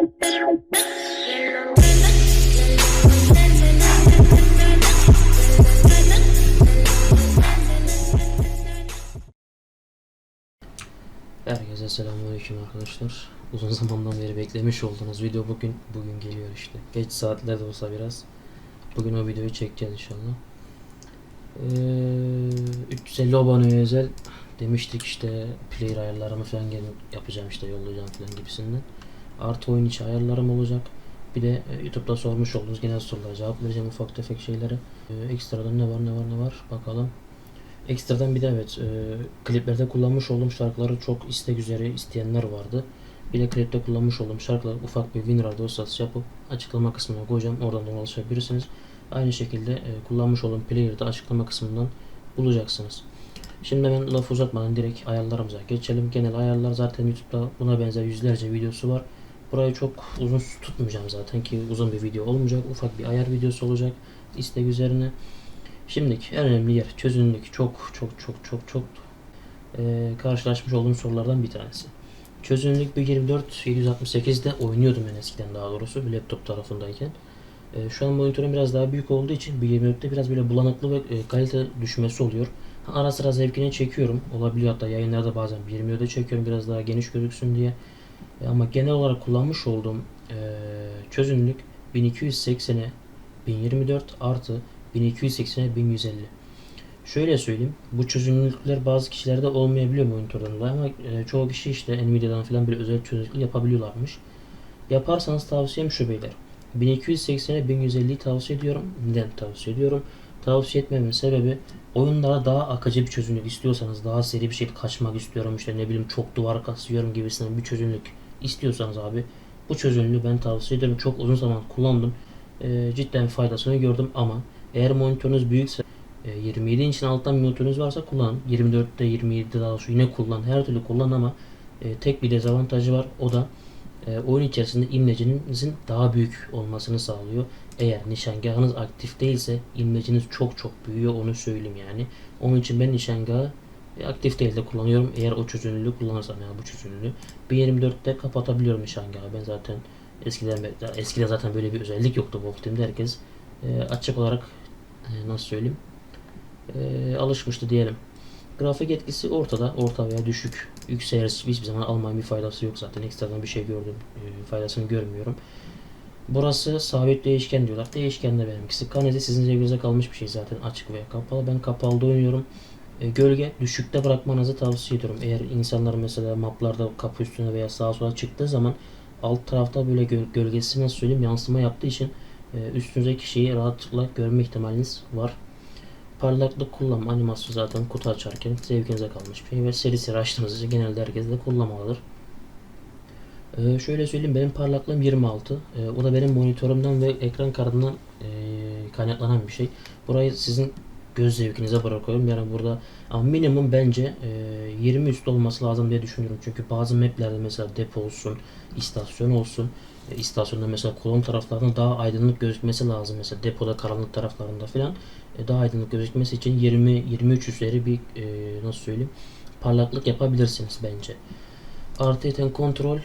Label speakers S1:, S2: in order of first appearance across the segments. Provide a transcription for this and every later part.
S1: Herkese selamünaleyküm arkadaşlar. Uzun zamandan beri beklemiş olduğunuz video bugün bugün geliyor işte. Geç saatlerde olsa biraz. Bugün o videoyu çekeceğiz inşallah. Ee, 350 aboneye özel demiştik işte player ayarlarımı falan yapacağım işte yollayacağım falan gibisinden. Artı oyun içi ayarlarım olacak. Bir de e, YouTube'da sormuş olduğunuz genel sorulara cevap vereceğim ufak tefek şeylere. Ee, ekstradan ne var ne var ne var bakalım. Ekstradan bir de evet e, kliplerde kullanmış olduğum şarkıları çok istek üzere isteyenler vardı. Bir de klipte kullanmış olduğum şarkılar ufak bir WinRAR dosyası yapıp açıklama kısmına koyacağım. Oradan da ulaşabilirsiniz. Aynı şekilde e, kullanmış olduğum player'ı da açıklama kısmından bulacaksınız. Şimdi ben laf uzatmadan direkt ayarlarımıza geçelim. Genel ayarlar zaten YouTube'da buna benzer yüzlerce videosu var. Burayı çok uzun tutmayacağım zaten ki uzun bir video olmayacak. Ufak bir ayar videosu olacak istek üzerine. Şimdiki en önemli yer çözünürlük çok çok çok çok çok e, karşılaşmış olduğum sorulardan bir tanesi. Çözünürlük 1.24 768'de oynuyordum ben eskiden daha doğrusu bir laptop tarafındayken. E, şu an monitörüm biraz daha büyük olduğu için 1.24'te biraz böyle bulanıklı ve e, kalite düşmesi oluyor. Ara sıra zevkine çekiyorum. Olabiliyor hatta yayınlarda bazen 1.24'de çekiyorum biraz daha geniş gözüksün diye. E, ama genel olarak kullanmış olduğum e, çözünürlük 1280'e 1024 artı 1280'e 1150. Şöyle söyleyeyim. Bu çözünürlükler bazı kişilerde olmayabiliyor monitöründe ama e, çoğu kişi işte Nvidia'dan falan bir özel çözünürlük yapabiliyorlarmış. Yaparsanız tavsiyem şu beyler. 1280'e 1150'yi tavsiye ediyorum. Neden tavsiye ediyorum? Tavsiye etmemin sebebi oyunlara daha akıcı bir çözünürlük istiyorsanız daha seri bir şey kaçmak istiyorum işte ne bileyim çok duvar kasıyorum gibisinden bir çözünürlük istiyorsanız abi bu çözünürlüğü ben tavsiye ederim. Çok uzun zaman kullandım. E, cidden faydasını gördüm ama eğer monitörünüz büyükse e, 27 inçin alttan bir monitörünüz varsa kullanın. 24'te 27'de daha şu yine kullan. Her türlü kullan ama e, tek bir dezavantajı var. O da e, oyun içerisinde imlecinizin daha büyük olmasını sağlıyor. Eğer nişangahınız aktif değilse imleciniz çok çok büyüyor onu söyleyeyim yani. Onun için ben nişangahı e, aktif değil de kullanıyorum. Eğer o çözünürlüğü kullanırsam yani bu çözünürlüğü. 1.24'te kapatabiliyorum nişangahı. Ben zaten eskiden eskiden zaten böyle bir özellik yoktu Wolf Team'de herkes e, açık olarak e, nasıl söyleyeyim e, alışmıştı diyelim. Grafik etkisi ortada, orta veya düşük. Yükselirse hiçbir zaman almanın bir faydası yok zaten. Ekstradan bir şey gördüm, e, faydasını görmüyorum. Burası sabit değişken diyorlar. Değişken de benimkisi. Kanede sizin zevkinize kalmış bir şey zaten açık veya kapalı. Ben kapalı oynuyorum. E, gölge düşükte bırakmanızı tavsiye ediyorum. Eğer insanlar mesela maplarda kapı üstüne veya sağa sola çıktığı zaman alt tarafta böyle gö- gölgesi nasıl söyleyeyim yansıma yaptığı için e, üstünüzdeki şeyi rahatlıkla görme ihtimaliniz var. Parlaklık kullanma animasyonu zaten kutu açarken zevkinize kalmış bir şey ve seri seri açtığınız için genelde herkes de kullanmalıdır. Ee, şöyle söyleyeyim benim parlaklığım 26. Ee, o da benim monitörümden ve ekran kartından e, kaynaklanan bir şey. Burayı sizin göz zevkinize bırakıyorum. Yani burada ama minimum bence e, 20 üstü olması lazım diye düşünüyorum. Çünkü bazı maplerde mesela depo olsun, istasyon olsun. E, istasyonda mesela kolon taraflarında daha aydınlık gözükmesi lazım. Mesela depoda karanlık taraflarında falan e, daha aydınlık gözükmesi için 20 23 üzeri bir e, nasıl söyleyeyim parlaklık yapabilirsiniz bence. Artı eten kontrol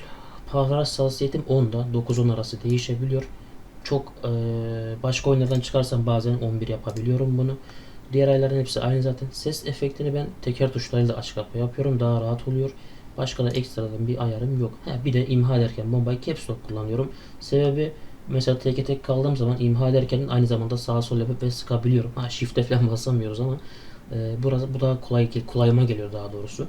S1: parlak hassasiyetim 10'da 9-10 arası değişebiliyor. Çok e, başka oyunlardan çıkarsam bazen 11 yapabiliyorum bunu. Diğer ayarların hepsi aynı zaten. Ses efektini ben teker tuşlarıyla açık kapa yapıyorum. Daha rahat oluyor. Başka da ekstradan bir ayarım yok. Ha, bir de imha ederken bombayı caps lock kullanıyorum. Sebebi mesela tek tek kaldığım zaman imha ederken aynı zamanda sağa sola yapıp ve sıkabiliyorum. Ha shift'e falan basamıyoruz ama e, burası bu daha kolay kolayıma geliyor daha doğrusu.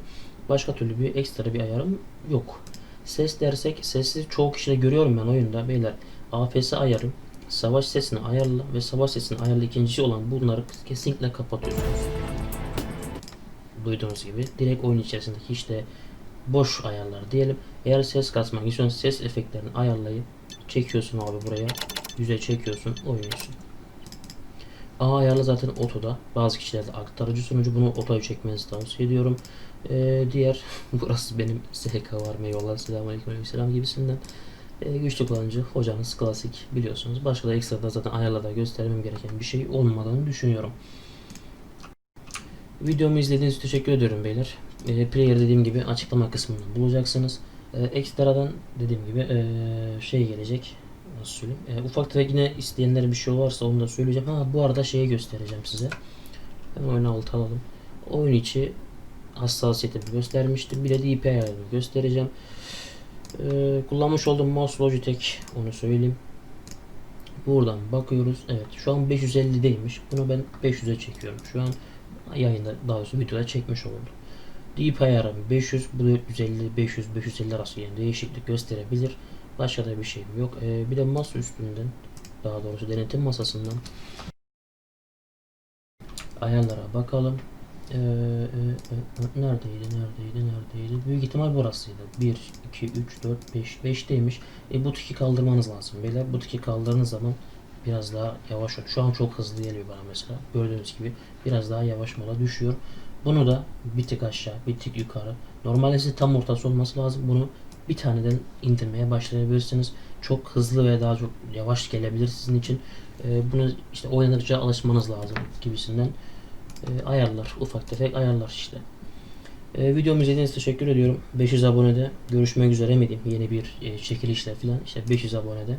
S1: Başka türlü bir ekstra bir ayarım yok. Ses dersek sesi çoğu kişide görüyorum ben oyunda beyler. AFS ayarı, savaş sesini ayarla ve savaş sesini ayarla ikincisi olan bunları kesinlikle kapatıyorsunuz. Duyduğunuz gibi direkt oyun içerisindeki işte boş ayarlar diyelim. Eğer ses kasmak istiyorsan ses efektlerini ayarlayıp çekiyorsun abi buraya. Yüze çekiyorsun, oynuyorsun. A ayarlı zaten otoda. Bazı kişilerde aktarıcı sunucu bunu otoya çekmenizi tavsiye ediyorum. Ee, diğer burası benim SHK var eyvallah selamünaleyküm aleykümselam gibisinden. Ee, güçlü kullanıcı hocanız klasik biliyorsunuz. Başka da ekstra da zaten ayarlarda göstermem gereken bir şey olmadığını düşünüyorum. Videomu izlediğiniz için teşekkür ediyorum beyler. E, player dediğim gibi açıklama kısmında bulacaksınız. E, ekstradan dediğim gibi e, şey gelecek. Nasıl söyleyeyim? E, ufak tefek yine isteyenler bir şey varsa onu da söyleyeceğim. Ha bu arada şeyi göstereceğim size. Hemen oyunu alt alalım. Oyun içi hassasiyetimi göstermiştim. Bir de DPI göstereceğim. E, kullanmış olduğum mouse Logitech onu söyleyeyim. Buradan bakıyoruz. Evet şu an 550'deymiş. Bunu ben 500'e çekiyorum. Şu an yayında daha doğrusu videoda çekmiş oldum. DPI ayarım 500, bu 450, 500, 550 arası yani değişiklik gösterebilir. Başka da bir şeyim yok. Ee, bir de masa üstünden, daha doğrusu denetim masasından ayarlara bakalım. Ee, e, e, neredeydi, neredeydi, neredeydi? Büyük ihtimal burasıydı. 1, 2, 3, 4, 5, 5'teymiş. E, bu tiki kaldırmanız lazım. Beyler bu tiki kaldırdığınız zaman biraz daha yavaş ol. Şu an çok hızlı geliyor bana mesela. Gördüğünüz gibi biraz daha yavaş mola düşüyor. Bunu da bir tık aşağı, bir tık yukarı. Normalde size tam ortası olması lazım. Bunu bir taneden indirmeye başlayabilirsiniz. Çok hızlı ve daha çok yavaş gelebilir sizin için. Ee, bunu işte oynadıkça alışmanız lazım gibisinden e, ayarlar. Ufak tefek ayarlar işte. E, videomu izlediğiniz için teşekkür ediyorum. 500 abonede görüşmek üzere mi diyeyim yeni bir e, çekilişle falan. İşte 500 abonede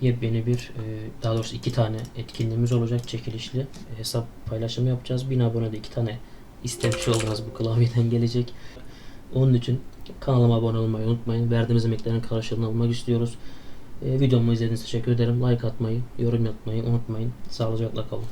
S1: yepyeni bir e, daha doğrusu iki tane etkinliğimiz olacak çekilişli. E, hesap paylaşımı yapacağız. 1000 abonede iki tane istemiş olmanız bu klavyeden gelecek. Onun için kanalıma abone olmayı unutmayın. Verdiğimiz emeklerin karşılığını almak istiyoruz. E, videomu izlediğiniz için teşekkür ederim. Like atmayı, yorum yapmayı unutmayın. Sağlıcakla kalın.